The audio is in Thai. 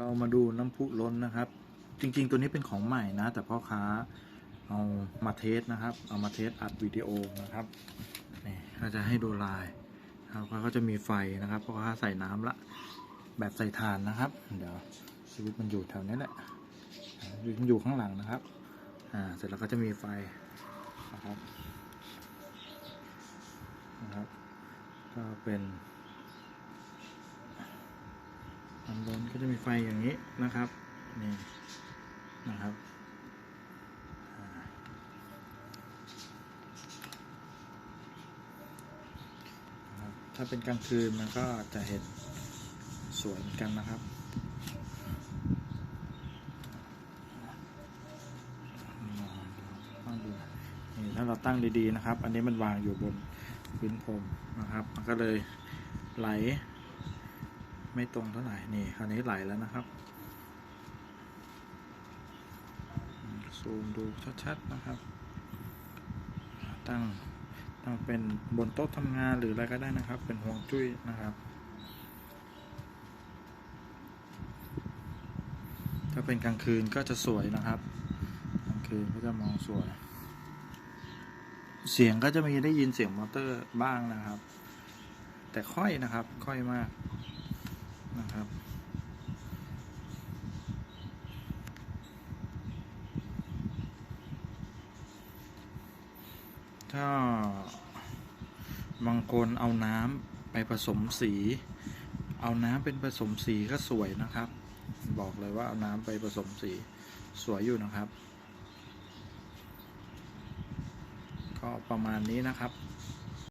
เรามาดูน้ำพุล้นนะครับ จริงๆ ตัวนี้เป็นของใหม่นะ แต่พ่อค้าเอามาเทสนะครับ เอามาเทสอัดวิดีโอนะครับนี่ก็จะให้ดูลายครับแล้วก็จะมีไฟนะครับพ่อค้าใส่น้ำละ แบบใส่ถ่านนะครับ เดี๋ยวสวิตช์มันอยู่แถวนี้แหละมันอยู่ข้างหลังนะครับอ่าเสร็จแล้วก็จะมีไฟนะครับนะครับ ก็เป็นอัน บนก็จะมีไฟอย่างนี้นะครับนี่นะครับถ้าเป็นกลางคืนมันก็จะเห็นสวยเหมือนกันนะครับนี่ถ้าเราตั้งดีๆนะครับ อันนี้มันวางอยู่บนพื้นพรมนะครับ มันก็เลยไหล ไม่ตรงเท่าไหร่ นี่คราวนี้ไหลแล้วนะครับ ซูมดูชัดๆนะครับ ตั้งตั้งเป็นบนโต๊ะทำงานหรืออะไรก็ได้นะครับ เป็นห่วงจุ้ยนะครับ ถ้าเป็นกลางคืนก็จะสวยนะครับ กลางคืนก็จะมองสวย เสียงก็จะมีได้ยินเสียงมอเตอร์บ้างนะครับ แต่ค่อยนะครับ ค่อยมาก นะครับ ถ้าบางคนเอาน้ำไปผสมสี เอาน้ำเป็นผสมสีก็สวยนะครับ บอกเลยว่าเอาน้ำไปผสมสีสวยอยู่นะครับ ก็ประมาณนี้นะครับ